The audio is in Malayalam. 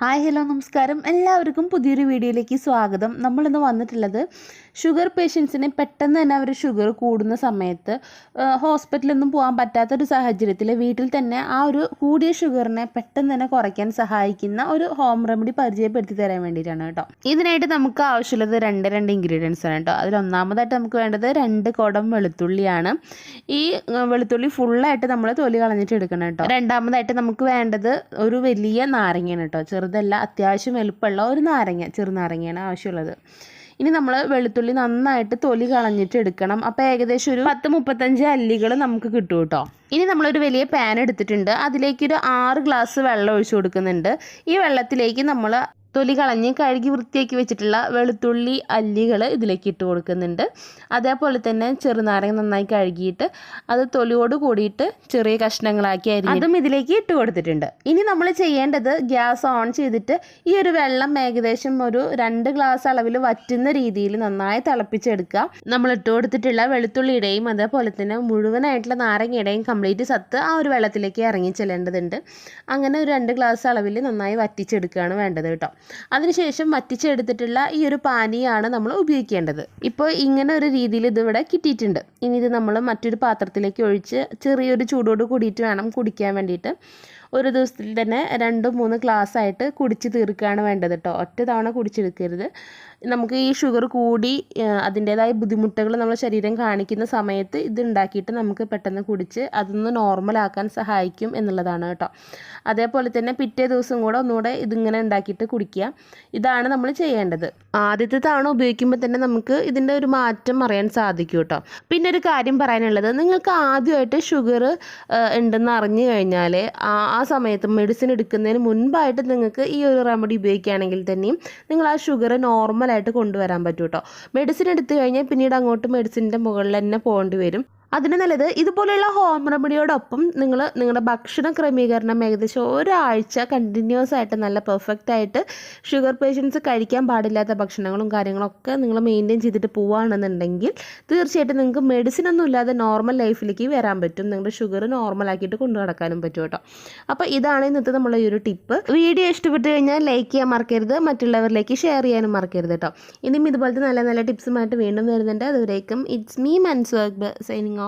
ഹായ് ഹലോ നമസ്കാരം. എല്ലാവർക്കും പുതിയൊരു വീഡിയോയിലേക്ക് സ്വാഗതം. നമ്മളിന്ന് വന്നിട്ടുള്ളത് ഷുഗർ പേഷ്യൻസിന് പെട്ടെന്ന് തന്നെ അവർ ഷുഗർ കൂടുന്ന സമയത്ത് ഹോസ്പിറ്റലൊന്നും പോകാൻ പറ്റാത്തൊരു സാഹചര്യത്തിൽ വീട്ടിൽ തന്നെ ആ ഒരു കൂടിയ ഷുഗറിനെ പെട്ടെന്ന് തന്നെ കുറയ്ക്കാൻ സഹായിക്കുന്ന ഒരു ഹോം റെമഡി പരിചയപ്പെടുത്തി തരാൻ വേണ്ടിയിട്ടാണ് കേട്ടോ. ഇതിനായിട്ട് നമുക്ക് ആവശ്യമുള്ളത് രണ്ട് രണ്ട് ഇൻഗ്രീഡിയൻസ് ആണ് കേട്ടോ. അതിൽ ഒന്നാമതായിട്ട് നമുക്ക് വേണ്ടത് രണ്ട് കുടം വെളുത്തുള്ളിയാണ്. ഈ വെളുത്തുള്ളി ഫുള്ളായിട്ട് നമ്മൾ തൊലി കളഞ്ഞിട്ട് എടുക്കണം കേട്ടോ. രണ്ടാമതായിട്ട് നമുക്ക് വേണ്ടത് ഒരു വലിയ നാരങ്ങയാണ് കേട്ടോ. ചെറുതല്ല അത്യാവശ്യം വലുപ്പമുള്ള ഒരു നാരങ്ങ ചെറുനാരങ്ങയാണ് ആവശ്യമുള്ളത്. ഇനി നമ്മൾ വെളുത്തുള്ളി നന്നായിട്ട് തൊലി കളഞ്ഞിട്ട് എടുക്കണം. അപ്പോൾ ഏകദേശം ഒരു പത്ത് മുപ്പത്തഞ്ച് അല്ലികൾ നമുക്ക് കിട്ടും കേട്ടോ ഇനി നമ്മളൊരു വലിയ പാൻ എടുത്തിട്ടുണ്ട്. അതിലേക്ക് ഒരു ആറ് ഗ്ലാസ് വെള്ളം ഒഴിച്ചു കൊടുക്കുന്നുണ്ട്. ഈ വെള്ളത്തിലേക്ക് നമ്മൾ തൊലി കളഞ്ഞ് കഴുകി വൃത്തിയാക്കി വെച്ചിട്ടുള്ള വെളുത്തുള്ളി അല്ലികൾ ഇതിലേക്ക് ഇട്ട് കൊടുക്കുന്നുണ്ട്. അതേപോലെ തന്നെ ചെറുനാരങ്ങ നന്നായി കഴുകിയിട്ട് അത് തൊലിയോട് കൂടിയിട്ട് ചെറിയ കഷ്ണങ്ങളാക്കി അരിഞ്ഞ് അതും ഇതിലേക്ക് ഇട്ട് കൊടുത്തിട്ടുണ്ട്. ഇനി നമ്മൾ ചെയ്യേണ്ടത് ഗ്യാസ് ഓൺ ചെയ്തിട്ട് ഈ ഒരു വെള്ളം ഏകദേശം ഒരു രണ്ട് ഗ്ലാസ് അളവിൽ വറ്റുന്ന രീതിയിൽ നന്നായി തിളപ്പിച്ചെടുക്കുക. നമ്മൾ ഇട്ട് കൊടുത്തിട്ടുള്ള വെളുത്തുള്ളിയുടെയും അതേപോലെ തന്നെ മുഴുവനായിട്ടുള്ള നാരങ്ങയുടെയും കംപ്ലീറ്റ് സത്ത് ആ ഒരു വെള്ളത്തിലേക്ക് ഇറങ്ങി ചെല്ലേണ്ടതുണ്ട്. അങ്ങനെ ഒരു രണ്ട് ഗ്ലാസ് അളവിൽ നന്നായി വറ്റിച്ചെടുക്കുകയാണ് വേണ്ടത് കേട്ടോ. അതിനുശേഷം വറ്റിച്ചെടുത്തിട്ടുള്ള ഈ ഒരു പാനീയമാണ് നമ്മൾ ഉപയോഗിക്കേണ്ടത്. ഇപ്പോൾ ഇങ്ങനെ ഒരു രീതിയിൽ ഇതിവിടെ കിട്ടിയിട്ടുണ്ട്. ഇനി ഇത് നമ്മൾ മറ്റൊരു പാത്രത്തിലേക്ക് ഒഴിച്ച് ചെറിയൊരു ചൂടോട് കൂടിയിട്ട് വേണം കുടിക്കാൻ വേണ്ടിയിട്ട്. ഒരു ദിവസത്തിൽ തന്നെ രണ്ട് മൂന്ന് ഗ്ലാസ് ആയിട്ട് കുടിച്ച് തീർക്കുകയാണ് വേണ്ടത് കേട്ടോ ഒറ്റ തവണ കുടിച്ചെടുക്കരുത്. നമുക്ക് ഈ ഷുഗർ കൂടി അതിന്റേതായ ബുദ്ധിമുട്ടുകൾ നമ്മുടെ ശരീരം കാണിക്കുന്ന സമയത്ത് ഇത് ഉണ്ടാക്കിയിട്ട് നമുക്ക് പെട്ടെന്ന് കുടിച്ച് അതൊന്ന് നോർമലാക്കാൻ സഹായിക്കും എന്നുള്ളതാണ് കേട്ടോ അതേപോലെ തന്നെ പിറ്റേ ദിവസം കൂടെ ഒന്നുകൂടെ ഇതിങ്ങനെ ഉണ്ടാക്കിയിട്ട് കുടിക്കുക. ഇതാണ് നമ്മൾ ചെയ്യേണ്ടത്. ആദ്യത്തെ തവണ ഉപയോഗിക്കുമ്പോൾ തന്നെ നമുക്ക് ഇതിന്റെ ഒരു മാറ്റം അറിയാൻ സാധിക്കും കേട്ടോ പിന്നെ ഒരു കാര്യം പറയാനുള്ളത് നിങ്ങൾക്ക് ആദ്യമായിട്ട് ഷുഗർ ഉണ്ടെന്ന് അറിഞ്ഞു കഴിഞ്ഞാൽ ആ സമയത്ത് മെഡിസിൻ എടുക്കുന്നതിന് മുൻപായിട്ട് നിങ്ങൾക്ക് ഈ ഒരു റെമഡി ഉപയോഗിക്കുകയാണെങ്കിൽ തന്നെയും നിങ്ങൾ ആ ഷുഗർ നോർമലായിട്ട് കൊണ്ടുവരാൻ പറ്റും കേട്ടോ മെഡിസിൻ എടുത്തു കഴിഞ്ഞാൽ പിന്നീട് അങ്ങോട്ട് മെഡിസിന്റെ മുകളിൽ തന്നെ പോകേണ്ടി വരും. അതിന് നല്ലത് ഇതുപോലെയുള്ള ഹോം റെമഡിയോടൊപ്പം നിങ്ങൾ നിങ്ങളുടെ ഭക്ഷണ ക്രമീകരണം ഏകദേശം ഒരാഴ്ച കണ്ടിന്യൂസ് ആയിട്ട് നല്ല പെർഫെക്റ്റ് ആയിട്ട് ഷുഗർ പേഷ്യൻസ് കഴിക്കാൻ പാടില്ലാത്ത ഭക്ഷണങ്ങളും കാര്യങ്ങളൊക്കെ നിങ്ങൾ മെയിന്റെയിൻ ചെയ്തിട്ട് പോവുകയാണെന്നുണ്ടെങ്കിൽ തീർച്ചയായിട്ടും നിങ്ങൾക്ക് മെഡിസിൻ ഒന്നും ഇല്ലാതെ നോർമൽ ലൈഫിലേക്ക് വരാൻ പറ്റും. നിങ്ങളുടെ ഷുഗർ നോർമൽ ആക്കിയിട്ട് കൊണ്ടു നടക്കാനും പറ്റും കേട്ടോ. അപ്പോൾ ഇതാണ് ഇന്നത്തെ നമ്മളെ ഈ ഒരു ടിപ്പ് വീഡിയോ ഇഷ്ടപ്പെട്ട് കഴിഞ്ഞാൽ ലൈക്ക് ചെയ്യാൻ മറക്കരുത്. മറ്റുള്ളവരിലേക്ക് ഷെയർ ചെയ്യാനും മറക്കരുത് കേട്ടോ. ഇനിയും ഇതുപോലത്തെ നല്ല നല്ല ടിപ്സുമായിട്ട് വീണ്ടും വരുന്നുണ്ട്. അതുവരേക്കും it's me man's work signing